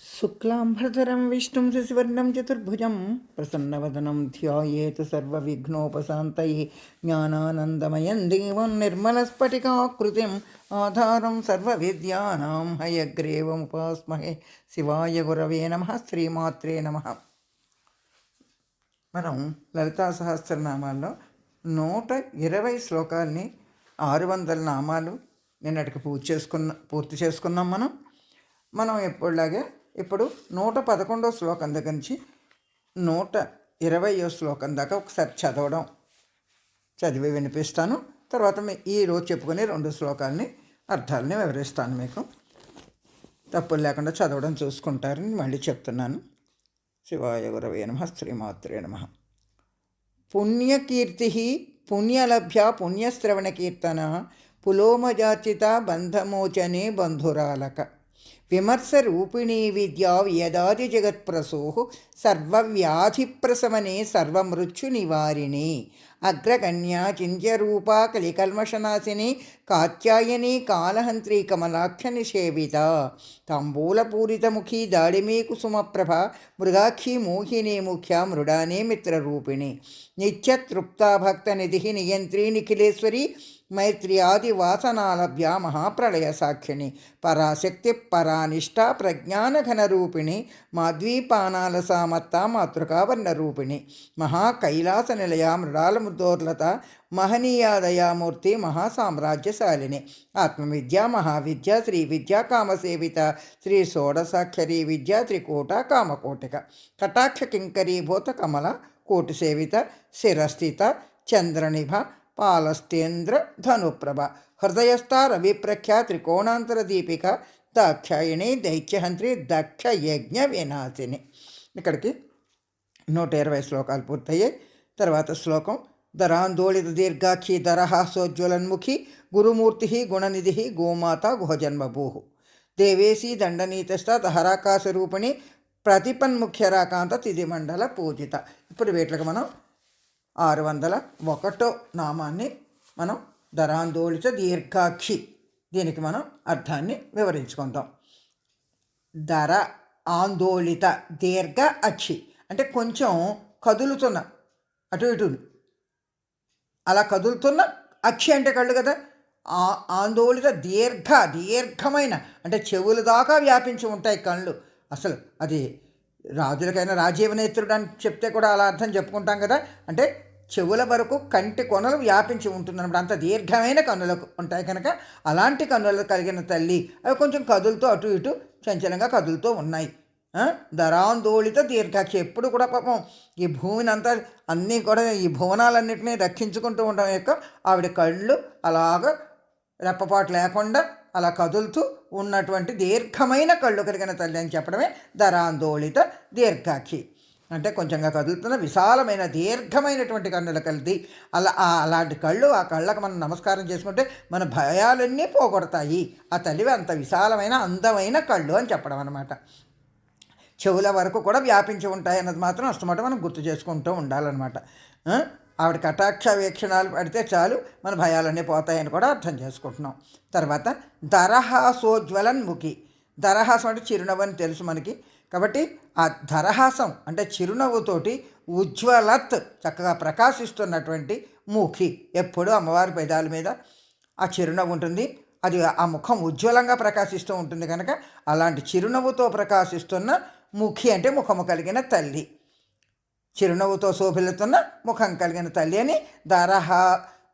శుక్లాంబరధరం విష్ణుం శశివర్ణం చతుర్భుజం ప్రసన్నవదనం ధ్యాయేత్ సర్వవిఘ్నోపశాంతయే జ్ఞానానందమయం దేవం నిర్మలస్ఫటికాకృతిం ఆధారం సర్వవిద్యానాం హయగ్రీవముపాస్మహే శివాయ గురవే నమ శ్రీమాత్రే నమ. మనం లలితా సహస్రనామాల్లో నూట ఇరవై శ్లోకాల్ని ఆరు వందల నామాలు నిన్నటికి పూర్తి చేసుకున్న పూర్తి చేసుకున్నాం మనం. మనం ఎప్పుడులాగే ఇప్పుడు నూట పదకొండో శ్లోకం దగ్గర నుంచి నూట ఇరవయో శ్లోకం దాకా ఒకసారి చదవడం. చదివి వినిపిస్తాను. తర్వాత మీ ఈ రోజు చెప్పుకునే రెండు శ్లోకాలని అర్థాలని వివరిస్తాను మీకు. తప్పులు లేకుండా చదవడం చూసుకుంటారని మళ్ళీ చెప్తున్నాను. శివాయ గురవే నమ. శ్రీమాత్రే నమ. పుణ్యకీర్తి పుణ్యలభ్య పుణ్యశ్రవణ కీర్తన పులోమజాచిత బంధమోచనే బంధురాలక. విమర్శరూపిణీ విద్యా యదాది జగత్ప్రసూ సర్వవ్యాధిప్రశమనే సర్వమృత్యు నివారిణి అగ్రగణ్యా చింత్యరూపా కలికల్మషనాశిని కాత్యాయని కాలహంత్రి కమలాఖ్య నిషేవిత తాంబూలపూరితముఖీ దాడిమీ కుసుమప్రభ మృగాక్షి మోహిని ముఖ్య మృడానే మిత్రరూపిణి. నిత్యతృప్తా భక్త నిధి నియంత్రి నిఖిలేశ్వరి మైత్ర్యాది వాసనాలభ్య మహాప్రళయ సాక్షిణి పరాశక్తి పరానిష్ట ప్రజ్ఞానఘన రూపిణి మాద్వీపానాల సామత్త మాతృకావర్ణ రూపిణి మహాకైలాస నిలయ మృడాలముదోర్లత మహనీయాదయామూర్తి మహాసామ్రాజ్యశాలిని ఆత్మవిద్య మహావిద్య శ్రీ విద్యా కామసేవిత శ్రీ షోడసాక్షరి విద్యా త్రికూట కామకోటిక కటాక్ష కింకరీభూత కమల కోటి సేవిత శిరస్థిత చంద్రనిభ పాలస్తేంద్ర ధనుప్రభ హృదయస్థ రవిప్రఖ్యా త్రికోణాంతర దీపిక దాక్షాయిణి దైత్యహంత్రి దక్ష యజ్ఞ వినాశిని ఇక్కడికి నూట ఇరవై శ్లోకాలు పూర్తయ్యాయి. తర్వాత శ్లోకం దరాందోళిత దీర్ఘాక్షి దరహాసోజ్వలన్ముఖి గురుమూర్తి గుణనిధి గోమాత గుహజన్మభూ. దేవేశీ దండనీతస్థ దహరాకాశరూపిణి ప్రతిపన్ముఖ్యరాకాంత తిథిమండల పూజిత. ఇప్పుడు వీటికి మనం ఆరు వందల ఒకటో నామాన్ని మనం ధరాందోళిత దీర్ఘాక్షి దీనికి మనం అర్థాన్ని వివరించుకుందాం. ధర ఆందోళిత దీర్ఘ అక్షి అంటే కొంచెం కదులుతున్న అటు ఇటు అలా కదులుతున్న అక్షి అంటే కళ్ళు కదా. ఆ ఆందోళిత దీర్ఘ దీర్ఘమైన అంటే చెవుల దాకా వ్యాపించి ఉంటాయి కళ్ళు. అసలు అది రాజులకైనా రాజీవనేత్రుడు అని చెప్తే కూడా అలా అర్థం చెప్పుకుంటాం కదా. అంటే చెవుల వరకు కంటి కొనలు వ్యాపించి ఉంటుందన్నమాట. అంత దీర్ఘమైన కన్నులు ఉంటాయి కనుక అలాంటి కన్నులు కలిగిన తల్లి అవి కొంచెం కదులుతూ అటు ఇటు చంచలంగా కదులుతూ ఉన్నాయి. ధరాందోళిత దీర్ఘాక్షి. ఎప్పుడు కూడా పాపం ఈ భూమిని అంతా అన్నీ కూడా ఈ భువనాలన్నింటినీ రక్షించుకుంటూ ఉండడం యొక్క ఆవిడ కళ్ళు అలాగ రెప్పపాటు లేకుండా అలా కదులుతూ ఉన్నటువంటి దీర్ఘమైన కళ్ళు కలిగిన తల్లి అని చెప్పడమే ధరాందోళిత దీర్ఘాక్షి. అంటే కొంచెంగా కదులుతున్న విశాలమైన దీర్ఘమైనటువంటి కన్నులు కలిది. అలా అలాంటి కళ్ళు ఆ కళ్ళకు మనం నమస్కారం చేసుకుంటే మన భయాలన్నీ పోగొడతాయి. ఆ తల్లివి అంత విశాలమైన అందమైన కళ్ళు అని చెప్పడం అనమాట చెవుల వరకు కూడా వ్యాపించి ఉంటాయి అన్నది మాత్రం అష్టమాట మనం గుర్తు చేసుకుంటూ ఉండాలన్నమాట. ఆవిడ కటాక్ష వీక్షణాలు పడితే చాలు మన భయాలన్నీ పోతాయని కూడా అర్థం చేసుకుంటున్నాం. తర్వాత దరహాసోజ్వలన్ముఖి దరహాసం అంటే చిరునవ్వు అని తెలుసు మనకి. కాబట్టి ఆ దరహాసం అంటే చిరునవ్వుతోటి ఉజ్వలత్ చక్కగా ప్రకాశిస్తున్నటువంటి ముఖి ఎప్పుడూ అమ్మవారి పెదాల మీద. ఆ చిరునవ్వు ఉంటుంది. అది ఆ ముఖం ఉజ్వలంగా ప్రకాశిస్తూ ఉంటుంది కనుక అలాంటి చిరునవ్వుతో ప్రకాశిస్తున్న ముఖి అంటే ముఖము కలిగిన తల్లి. చిరునవ్వుతో శోభిల్లుతున్న ముఖం కలిగిన తల్లి అని దరహా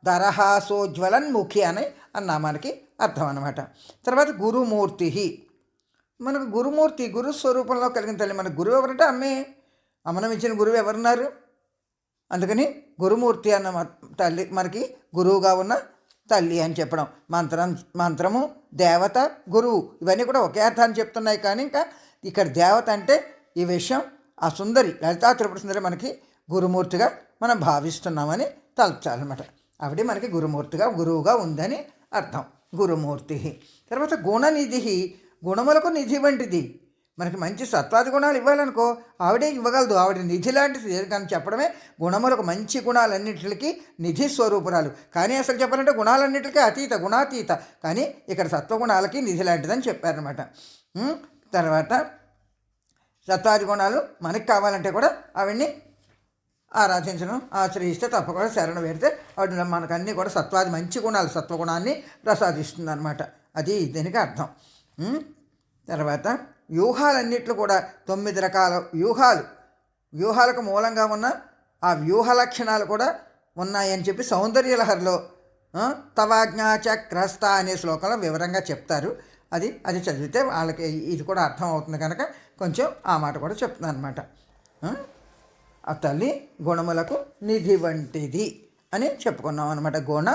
దరహాసోజ్వలన్ ముఖి అని అన్న మనకి అర్థం అనమాట తర్వాత గురుమూర్తి మనకు గురుమూర్తి గురు స్వరూపంలో కలిగిన తల్లి మన గురువు ఎవరంటే? అమ్మే. అమ్మనం ఇచ్చిన గురువు ఎవరున్నారు? అందుకని గురుమూర్తి అన్న తల్లి మనకి గురువుగా ఉన్న తల్లి అని చెప్పడం. మంత్రం మంత్రము దేవత గురువు ఇవన్నీ కూడా ఒకే అర్థాన్ని చెప్తున్నాయి కానీ ఇంకా ఇక్కడ దేవత అంటే ఈ విషయం ఆ సుందరి లలితా త్రిపుర సుందరి మనకి గురుమూర్తిగా మనం భావిస్తున్నామని తలచాలన్నమాట. ఆవిడ మనకి గురుమూర్తిగా గురువుగా ఉందని అర్థం. గురుమూర్తి. తర్వాత గుణనిధి. గుణములకు నిధి వంటిది. మనకి మంచి సత్వాది గుణాలు ఇవ్వాలనుకో ఆవిడే ఇవ్వగలదు. ఆవిడ నిధి లాంటిది కానీ చెప్పడమే. గుణములకు మంచి గుణాలన్నింటికి నిధి స్వరూపురాలు. కానీ అసలు చెప్పాలంటే గుణాలన్నింటికీ అతీత గుణాతీత. కానీ ఇక్కడ సత్వగుణాలకి నిధి లాంటిదని చెప్పారనమాట తర్వాత సత్వాది గుణాలు మనకి కావాలంటే కూడా అవన్నీ ఆరాధించడం ఆశ్రయిస్తే తప్పకుండా శరణ పెడితే వాటిలో మనకు అన్నీ కూడా సత్వాది మంచి గుణాలు సత్వగుణాన్ని ప్రసాదిస్తుంది అనమాట అది దీనికి అర్థం. తర్వాత వ్యూహాలన్నిట్లు కూడా తొమ్మిది రకాల వ్యూహాలు. వ్యూహాలకు మూలంగా ఉన్న ఆ వ్యూహ లక్షణాలు కూడా ఉన్నాయని చెప్పి సౌందర్యలహరిలో ఆ, తవాజ్ఞా చక్రస్త అనే శ్లోకంలో వివరంగా చెప్తారు. అది అది చదివితే వాళ్ళకి ఇది కూడా అర్థం అవుతుంది కనుక కొంచెం ఆ మాట కూడా చెప్తున్నాను అనమాట ఆ? తల్లి గుణములకు నిధి వంటిది అని చెప్పుకున్నాం అనమాట గుణ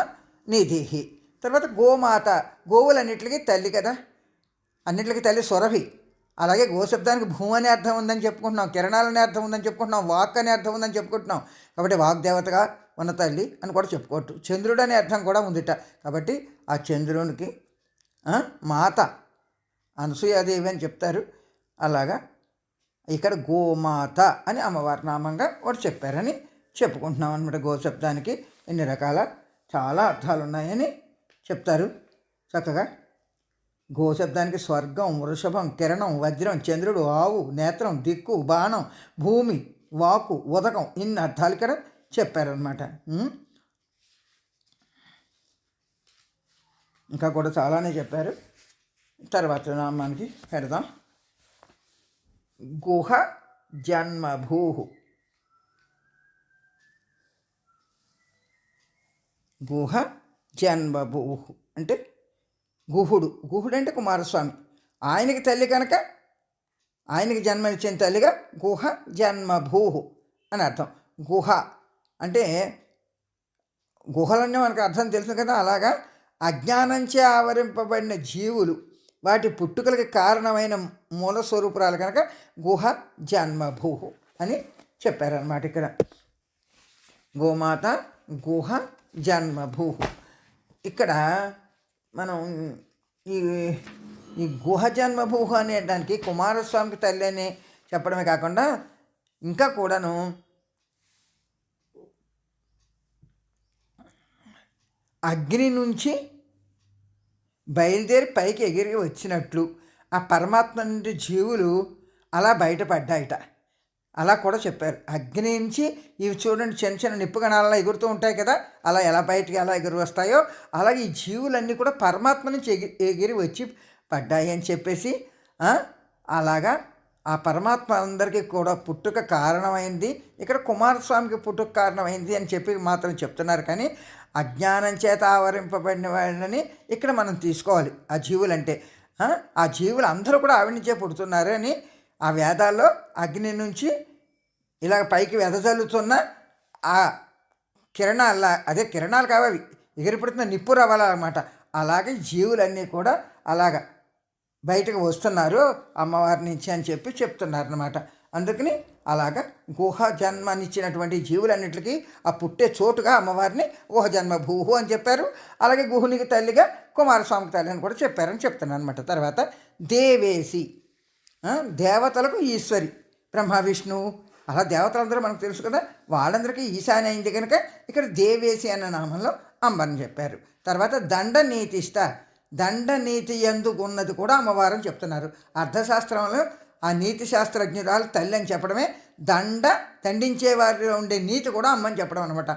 నిధి తర్వాత గోమాత గోవులన్నిటికీ తల్లి కదా. అన్నిటికీ తల్లి సురభి. అలాగే గోశబ్దానికి భూమి అనే అర్థం ఉందని చెప్పుకుంటున్నాం కిరణాలనే అర్థం ఉందని చెప్పుకుంటున్నాం వాక్ అనే అర్థం ఉందని చెప్పుకుంటున్నాం. కాబట్టి వాగ్దేవతగా ఉన్న తల్లి అని కూడా చెప్పుకోవచ్చు. చంద్రుడు అనే అర్థం కూడా ఉందిట. కాబట్టి ఆ చంద్రునికి మాత అనసూయాదేవి అని చెప్తారు. అలాగా? ఇక్కడ గోమాత అని అమ్మవారి నామంగా వాడు చెప్పారని చెప్పుకుంటున్నాం అనమాట గోశబ్దానికి ఎన్ని రకాల చాలా అర్థాలు ఉన్నాయని చెప్తారు. చక్కగా గోశబ్దానికి స్వర్గం వృషభం కిరణం వజ్రం చంద్రుడు ఆవు నేత్రం దిక్కు బాణం భూమి వాకు ఉదకం ఇన్ని అర్థాలు ఇక్కడ చెప్పారనమాట ఇంకా కూడా చాలానే చెప్పారు. తర్వాత నామానికి పెడదాం. గుహ జన్మభూ గుహ జన్మభూ అంటే గుహుడు. గుహుడు అంటే కుమారస్వామి. ఆయనకి తల్లి కనుక ఆయనకి జన్మనిచ్చిన తల్లిగా గుహ జన్మభూ అని అర్థం. గుహ అంటే గుహలన్నీ మనకు అర్థం తెలుసు కదా అలాగా అజ్ఞానంచే ఆవరింపబడిన జీవులు. వాటి పుట్టుకలకి కారణమైన మూల స్వరూపురాలు కనుక గుహ జన్మభూ అని చెప్పారనమాట ఇక్కడ. గోమాత గుహ జన్మభూ ఇక్కడ మనం ఈ ఈ గుహ జన్మభూ అనే దానికి కుమారస్వామికి తల్లి అని చెప్పడమే కాకుండా ఇంకా కూడాను అగ్ని నుంచి బయలుదేరి పైకి ఎగిరి వచ్చినట్లు ఆ పరమాత్మ నుండి జీవులు అలా బయటపడ్డాయట. అలా కూడా చెప్పారు. అగ్ని నుంచి ఇవి చూడండి చిన్న చిన్న నిప్పు కణాలలో ఎగురుతూ ఉంటాయి కదా అలా ఎలా బయటికి ఎలా ఎగురు వస్తాయో అలాగే ఈ జీవులన్నీ కూడా పరమాత్మ నుంచి ఎగిరి ఎగిరి వచ్చి పడ్డాయి అని చెప్పేసి అలాగా ఆ పరమాత్మ అందరికీ కూడా పుట్టుక కారణమైంది. ఇక్కడ కుమారస్వామికి పుట్టుక కారణమైంది అని చెప్పి మాత్రం చెప్తున్నారు. కానీ అజ్ఞానం చేత ఆవరింపబడిన వాళ్ళని ఇక్కడ మనం తీసుకోవాలి. ఆ జీవులంటే ఆ, ఆ జీవులు అందరూ కూడా ఆవిడ నుంచే పుడుతున్నారు అని ఆ వేదాల్లో అగ్ని నుంచి ఇలా పైకి వెదజల్లుతున్న ఆ కిరణాల అదే కిరణాలు కావవి ఎగిరిపడుతున్న నిప్పు రవ్వాలన్నమాట అలాగే జీవులన్నీ కూడా అలాగ బయటకు వస్తున్నారు అమ్మవారి నుంచి అని చెప్పి చెప్తున్నారు అనమాట అందుకని అలాగ గుహ జన్మనిచ్చినటువంటి జీవులన్నిటికీ ఆ పుట్టే చోటుగా అమ్మవారిని గుహ జన్మ భూహు అని చెప్పారు. అలాగే గుహునికి తల్లిగా కుమారస్వామికి తల్లి అని కూడా చెప్పారని చెప్తున్నాను అనమాట తర్వాత దేవేసి దేవతలకు ఈశ్వరి బ్రహ్మ విష్ణు అలా దేవతలందరూ మనకు తెలుసు కదా వాళ్ళందరికీ ఈశాన్య అయింది కనుక ఇక్కడ దేవేసి అన్న నామంలో అమ్మని చెప్పారు. తర్వాత దండ దండనీతి దండ నీతి ఎందుకున్నది కూడా అమ్మవారని చెప్తున్నారు. అర్థశాస్త్రంలో ఆ నీతి శాస్త్రజ్ఞురాలు తల్లి అని చెప్పడమే దండ దండించే వారిలో ఉండే నీతి కూడా అమ్మని చెప్పడం అనమాట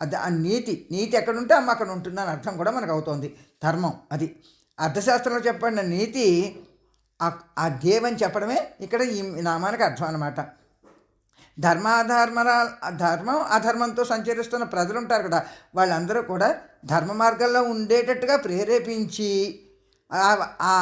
అది ఆ నీతి నీతి ఎక్కడుంటే అమ్మ అక్కడ ఉంటుందని అర్థం కూడా మనకు అవుతోంది. ధర్మం అది. అర్థశాస్త్రంలో చెప్పబడిన నీతి ఆ- దేవని చెప్పడమే ఇక్కడ ఈ నామానికి అర్థం అనమాట ధర్మాధర్మరా ధర్మం అధర్మంతో సంచరిస్తున్న ప్రజలు ఉంటారు కదా వాళ్ళందరూ కూడా ధర్మ మార్గంలో ఉండేటట్టుగా ప్రేరేపించి ఆ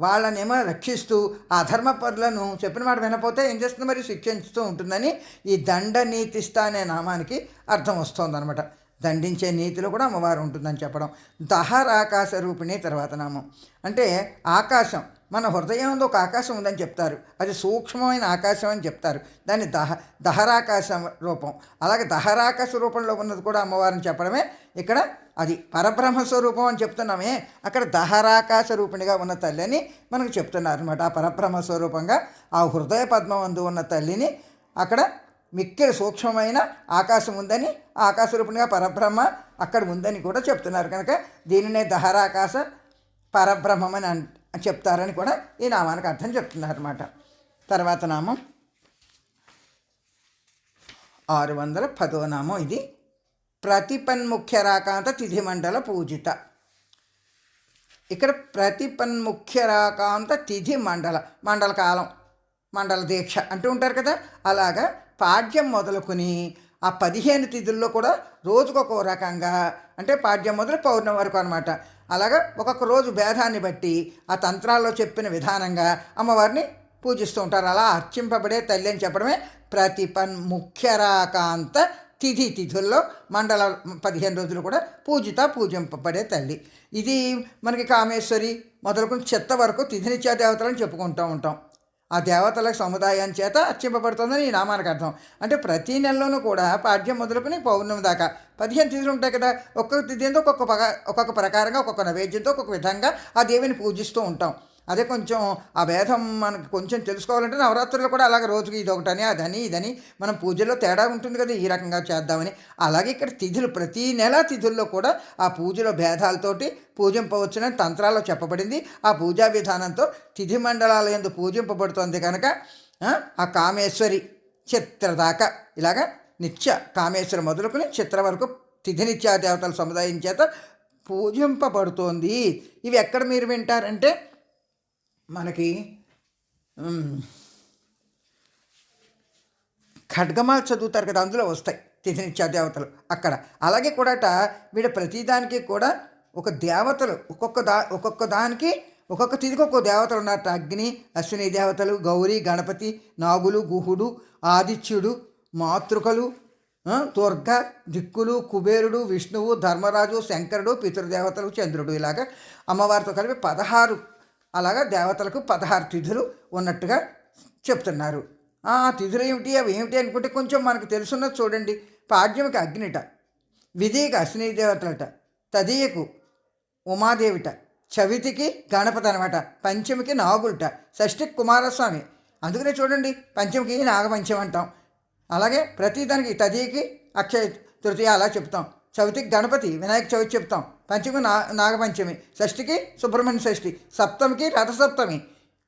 వాళ్ళనేమో రక్షిస్తూ ఆ ధర్మపరులను చెప్పిన మాట వినపోతే ఏం చేస్తుంది మరి? శిక్షిస్తూ ఉంటుందని ఈ దండ నీతిస్తా అనే నామానికి అర్థం వస్తుంది అనమాట దండించే నీతిలో కూడా అమ్మవారు ఉంటుందని చెప్పడం. దహర్ ఆకాశ రూపిణి తర్వాత నామం. అంటే ఆకాశం. మన హృదయంలో ఒక ఆకాశం ఉందని చెప్తారు. అది సూక్ష్మమైన ఆకాశం అని చెప్తారు. దాన్ని దహ దహరాకాశ రూపం. అలాగే దహరాకాశ రూపంలో ఉన్నది కూడా అమ్మవారిని చెప్పడమే. ఇక్కడ అది పరబ్రహ్మ స్వరూపం అని చెప్తున్నామే. అక్కడ దహరాకాశ రూపిణిగా ఉన్న తల్లి అని మనకు చెప్తున్నారు అనమాట ఆ పరబ్రహ్మ స్వరూపంగా ఆ హృదయ పద్మం ఉన్న తల్లిని అక్కడ మిక్కిలి సూక్ష్మమైన ఆకాశం ఉందని ఆ ఆకాశ రూపంగా పరబ్రహ్మ అక్కడ ఉందని కూడా చెప్తున్నారు. కనుక దీనినే దహరాకాశ పరబ్రహ్మం అని చెప్తారని కూడా ఈ నామానికి అర్థం చెప్తున్నారు అనమాట తర్వాత నామం ఆరు వందల పదో నామం ఇది. ప్రతిపన్ముఖ్య రాకాంత తిథి మండల పూజిత. ఇక్కడ ప్రతిపన్ముఖ్య రాకాంత తిథి మండల మండల కాలం మండల దీక్ష అంటూ ఉంటారు కదా. అలాగా పాడ్యం మొదలుకొని ఆ పదిహేను తిథుల్లో కూడా రోజుకొక రకంగా అంటే పాడ్యం మొదలు పౌర్ణమి వరకు అనమాట అలాగా ఒక్కొక్క రోజు భేదాన్ని బట్టి ఆ తంత్రాల్లో చెప్పిన విధానంగా అమ్మవారిని పూజిస్తూ ఉంటారు. అలా అర్చింపబడే తల్లి అని చెప్పడమే ప్రతిపన్ ముఖ్యరాకాంత తిథి తిథుల్లో మండల పదిహేను రోజులు కూడా పూజిత పూజింపబడే తల్లి. ఇది మనకి కామేశ్వరి మొదలుకొని చెత్త వరకు తిథినిత్యా దేవతలను చెప్పుకుంటూ ఉంటాం. ఆ దేవతల సముదాయం చేత అర్చింపబడుతుందని ఈ నామానికి అర్థం. అంటే ప్రతి నెలలోనూ కూడా పాడ్యం మొదలుకొని పౌర్ణమి దాకా పదిహేను తిథులు ఉంటాయి కదా ఒక్కొక్క తిథితో ఒక్కొక్క ఒక్కొక్క ప్రకారంగా ఒక్కొక్క నైవేద్యంతో ఒక్కొక్క విధంగా ఆ దేవిని పూజిస్తూ ఉంటాం. అదే కొంచెం ఆ భేదం మనకు కొంచెం తెలుసుకోవాలంటే నవరాత్రులు కూడా అలాగే రోజుకి ఇది ఒకటని అదని ఇదని మనం పూజలో తేడా ఉంటుంది కదా ఈ రకంగా చేద్దామని. అలాగే ఇక్కడ తిథులు ప్రతి నెల తిథుల్లో కూడా ఆ పూజలో భేదాలతోటి పూజింపవచ్చునని తంత్రాల్లో చెప్పబడింది. ఆ పూజా విధానంతో తిథి మండలాల ఎందు పూజింపబడుతోంది కనుక ఆ, కామేశ్వరి చిత్ర దాకా ఇలాగా నిత్య కామేశ్వరి మొదలుకొని చిత్ర వరకు తిథినిత్యా దేవతల సముదాయం చేత పూజింపబడుతోంది. ఇవి ఎక్కడ మీరు వింటారంటే మనకి ఖడ్గమాలు చదువుతారు కదా అందులో వస్తాయి తిథినిత్యా దేవతలు అక్కడ. అలాగే కూడాట వీడ ప్రతిదానికి కూడా ఒక దేవతలు ఒక్కొక్క దా ఒక్కొక్క దానికి ఒక్కొక్క తిథికి ఒక్కొక్క దేవతలు ఉన్నారట అగ్ని అశ్విని దేవతలు గౌరీ గణపతి నాగులు గుహుడు ఆదిత్యుడు మాతృకలు దుర్గ దిక్కులు కుబేరుడు విష్ణువు ధర్మరాజు శంకరుడు పితృదేవతలు చంద్రుడు. ఇలాగా అమ్మవారితో కలిపి పదహారు అలాగా దేవతలకు పదహారు తిథులు ఉన్నట్టుగా చెప్తున్నారు. ఆ తిథులు ఏమిటి? అవి ఏమిటి అనుకుంటే కొంచెం మనకు తెలుసున్నది చూడండి. పాడ్యమికి అగ్నిట విధికి అశ్విని దేవతలట తదియకు ఉమాదేవిట చవితికి గణపతి అనమాట పంచమికి నాగులట షష్ఠికి కుమారస్వామి. అందుకనే చూడండి పంచమికి నాగపంచం అంటాం. అలాగే ప్రతి దానికి తదికి అక్షయ తృతీయ అలా చెప్తాం. చవితికి గణపతి వినాయక చవితి చెప్తాం. పంచమి నా నాగపంచమి. షష్ఠికి సుబ్రహ్మణ్య షష్ఠి. సప్తమికి రథసప్తమి.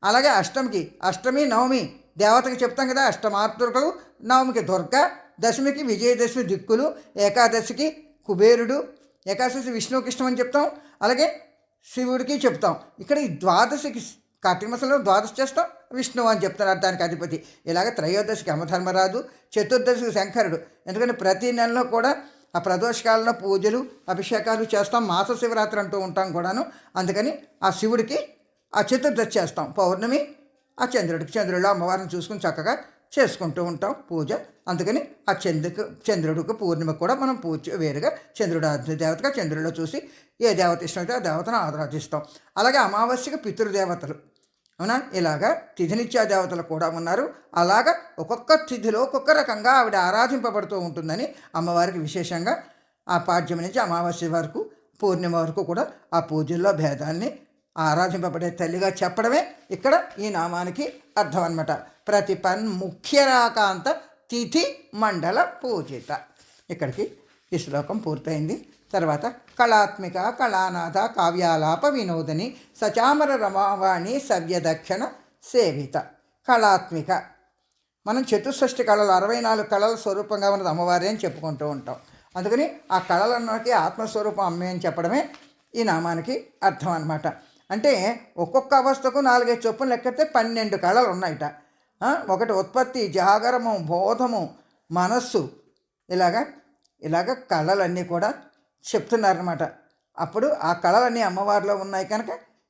అలాగే అష్టమికి అష్టమి నవమి. దేవతకి చెప్తాం కదా అష్టమాతృకలు. నవమికి దుర్గ దశమికి విజయదశమి దిక్కులు ఏకాదశికి కుబేరుడు ఏకాదశి విష్ణుకృష్ణం అని చెప్తాం. అలాగే శివుడికి చెప్తాం. ఇక్కడ ఈ ద్వాదశికి కార్తీక మాసంలో ద్వాదశి చేస్తాం విష్ణువు అని చెప్తున్నారు దానికి అధిపతి. ఇలాగ త్రయోదశికి యమధర్మరాజు చతుర్దశికి శంకరుడు. ఎందుకంటే ప్రతి నెలలో కూడా ఆ ప్రదోషకాలలో పూజలు అభిషేకాలు చేస్తాం మాస శివరాత్రి అంటూ ఉంటాం కూడాను. అందుకని ఆ శివుడికి ఆ చతుర్దశి చేస్తాం. పౌర్ణమి ఆ చంద్రుడికి చంద్రుడిలో అమ్మవారిని చూసుకుని చక్కగా చేసుకుంటూ ఉంటాం పూజ. అందుకని ఆ చంద్రుకు చంద్రుడికి పూర్ణిమకు కూడా మనం పూజ వేరుగా చంద్రుడు దేవతగా చంద్రుడిలో చూసి ఏ దేవత ఇష్టమైతే ఆ దేవతను ఆరాధిస్తాం. అలాగే అమావాస్యకు పితృదేవతలు. అవునా? ఇలాగా తిథినిత్యా దేవతలు కూడా ఉన్నారు. అలాగా ఒక్కొక్క తిథిలో ఒక్కొక్క రకంగా ఆవిడ ఆరాధింపబడుతూ ఉంటుందని అమ్మవారికి విశేషంగా ఆ పాడ్యం నుంచి అమావాస్య వరకు పూర్ణిమ వరకు కూడా ఆ పూజల్లో భేదాన్ని ఆరాధింపబడే తల్లిగా చెప్పడమే ఇక్కడ ఈ నామానికి అర్థం అనమాట ప్రతిపన్ ముఖ్యరాకాంత తిథి మండల పూజిత. ఇక్కడికి ఈ శ్లోకం పూర్తయింది. తర్వాత కళాత్మిక కళానాథ కావ్యాలాప వినోదని సచామర రమావాణి సవ్యదక్షిణ సేవిత. కళాత్మిక. మనం చతుషష్టి కళలు అరవై నాలుగు కళల స్వరూపంగా ఉన్నది అమ్మవారి అని చెప్పుకుంటూ ఉంటాం. అందుకని ఆ కళలన్నకి ఆత్మస్వరూపం అమ్మే అని చెప్పడమే ఈ నామానికి అర్థం అనమాట అంటే ఒక్కొక్క అవస్థకు నాలుగైదు చొప్పున లెక్కితే పన్నెండు కళలు ఉన్నాయిట. ఒకటి ఉత్పత్తి జాగరము బోధము మనస్సు ఇలాగా ఇలాగ కళలన్నీ కూడా చెప్తున్నారనమాట అప్పుడు ఆ కళలన్నీ అమ్మవారిలో ఉన్నాయి కనుక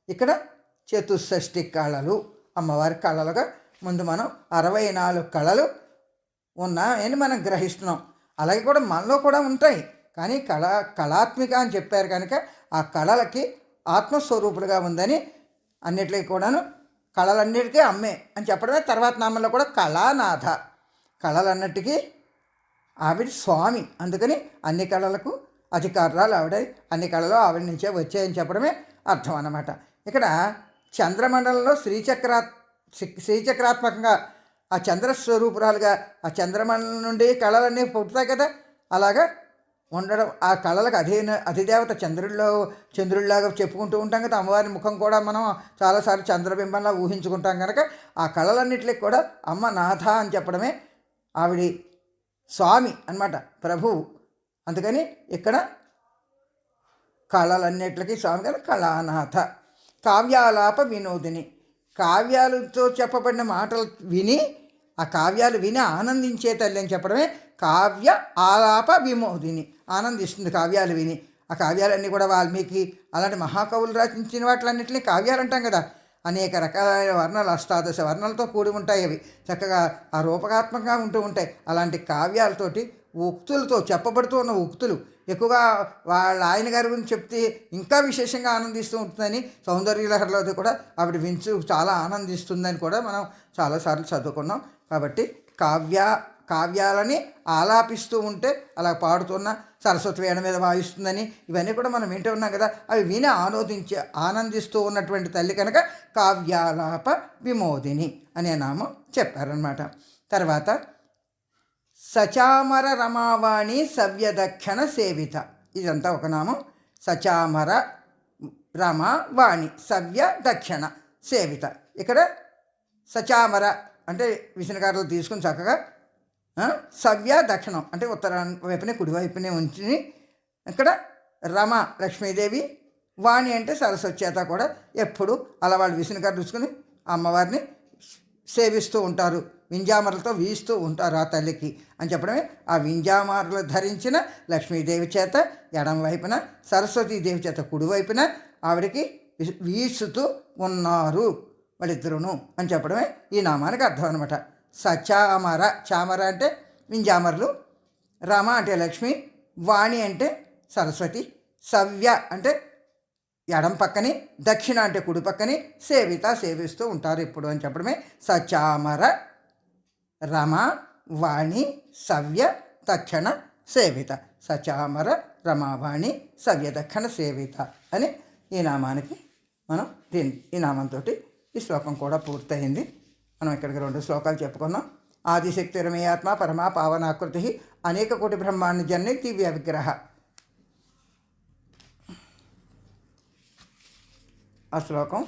ఇక్కడ చతుషష్ఠి కళలు అమ్మవారి కళలుగా ముందు మనం అరవై నాలుగు కళలు ఉన్నాయని మనం గ్రహిస్తున్నాం. అలాగే కూడా మనలో కూడా ఉంటాయి. కానీ కళ కళాత్మిక అని చెప్పారు కనుక ఆ కళలకి ఆత్మస్వరూపులుగా ఉందని అన్నిటికీ కూడాను కళలన్నిటికీ అమ్మే అని చెప్పడమే తర్వాత నామంలో కూడా కళానాథ. కళలన్నిటికీ ఆవిడ స్వామి. అందుకని అన్ని కళలకు అధికారాలు ఆవిడ అన్ని కళలు ఆవిడ నుంచే వచ్చాయని చెప్పడమే అర్థం అన్నమాట. ఇక్కడ చంద్రమండలంలో శ్రీచక్రా శ్రీ- శ్రీచక్రాత్మకంగా ఆ చంద్రస్వరూపురాలుగా ఆ చంద్రమండలం నుండి కళలన్నీ పుడతాయి కదా. అలాగా ఉండడం ఆ కళలకు అధీన అధిదేవత చంద్రుల్లో చంద్రుడిలాగా చెప్పుకుంటూ ఉంటాం కదా. అమ్మవారి ముఖం కూడా మనం చాలాసార్లు చంద్రబింబంలా ఊహించుకుంటాం కనుక ఆ కళలన్నిటికి కూడా అమ్మ నాథ అని చెప్పడమే ఆవిడ స్వామి అనమాట ప్రభువు. అందుకని ఇక్కడ కళలన్నిటికీ స్వామి గారు కళానాథ. కావ్యాలాప వినోదిని. కావ్యాలతో చెప్పబడిన మాటలు విని ఆ కావ్యాలు విని ఆనందించే తల్లి అని చెప్పడమే కావ్య ఆలాప విమోదిని. ఆనందిస్తుంది కావ్యాలు విని. ఆ కావ్యాలన్నీ కూడా వాల్మీకి అలాంటి మహాకవులు రచించిన వాటిలన్నింటినీ కావ్యాలు అంటాం కదా. అనేక రకాలైన వర్ణాలు అష్టాదశ వర్ణాలతో కూడి ఉంటాయి అవి. చక్కగా ఆ రూపకాత్మకంగా ఉంటూ ఉంటాయి. అలాంటి కావ్యాలతోటి ఉక్తులతో చెప్పబడుతూ ఉన్న ఉక్తులు. ఎక్కువగా వాళ్ళ ఆయన గారి గురించి చెప్తే ఇంకా విశేషంగా ఆనందిస్తూ ఉంటుందని సౌందర్యలహరిలో కూడా ఆవిడ వించు చాలా ఆనందిస్తుందని కూడా మనం చాలాసార్లు చదువుకున్నాం. కాబట్టి కావ్య కావ్యాలని ఆలాపిస్తూ ఉంటే అలా పాడుతున్న సరస్వతి వేణ మీద వాయిస్తుందని ఇవన్నీ కూడా మనం వింటూ ఉన్నాం కదా. అవి విని ఆనోదించే ఆనందిస్తూ ఉన్నటువంటి తల్లి కనుక కావ్యాలాప విమోదిని అనే నామం చెప్పారనమాట తర్వాత సచామర రమావాణి సవ్యదక్షణ సేవిత. ఇదంతా ఒక నామం. సచామర రమావాణి సవ్య దక్షిణ సేవిత. ఇక్కడ సచామర అంటే విసనకారులు తీసుకుని చక్కగా సవ్య దక్షిణం అంటే ఉత్తర వైపునే కుడివైపునే ఉంచి ఇక్కడ రమ లక్ష్మీదేవి వాణి అంటే సరస్వతి చేత కూడా ఎప్పుడు అలా వాళ్ళు విసనకారు చూసుకుని అమ్మవారిని సేవిస్తూ ఉంటారు. వింజామరలతో వీస్తూ ఉంటారు ఆ తల్లికి అని చెప్పడమే. ఆ వింజామరలు ధరించిన లక్ష్మీదేవి చేత ఎడం వైపున సరస్వతీదేవి చేత కుడివైపున ఆవిడకి వీ- వీసుతూ ఉన్నారు వాళ్ళిద్దరును అని చెప్పడమే ఈ నామానికి అర్థం అనమాట సచామర చామర అంటే వింజామరలు రమ అంటే లక్ష్మి వాణి అంటే సరస్వతి సవ్య అంటే ఎడం పక్కని దక్షిణ అంటే కుడి పక్కని సేవిత సేవిస్తూ ఉంటారు ఇప్పుడు అని చెప్పడమే. సచామర రమ వాణి సవ్య తక్షణ సేవిత. సచామర రమావాణి సవ్య దక్షణ సేవిత అని ఈ నామానికి మనం దీని ఈ నామంతో ఈ శ్లోకం కూడా పూర్తయింది. మనం ఇక్కడికి రెండు శ్లోకాలు చెప్పుకున్నాం. ఆదిశక్తి రమయాత్మ పరమా పావనాకృతి అనేక కోటి బ్రహ్మాండ జన్ని దివ్య విగ్రహ. ఆ శ్లోకం?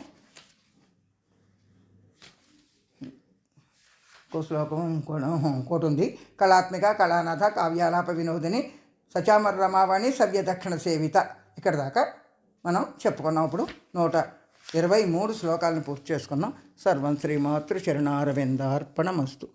ఇంకో శ్లోకం ఇంకోటి ఉంది. కళాత్మిక కళానాథ కావ్యాలాప వినోదిని సచామర రమావాణి సవ్య దక్షిణ సేవిత. ఇక్కడ దాకా మనం చెప్పుకున్నాం ఇప్పుడు నూట ఇరవై మూడు శ్లోకాలను పూర్తి చేసుకున్నాం. సర్వం శ్రీమాతృ చరణారవిందార్పణమస్తు.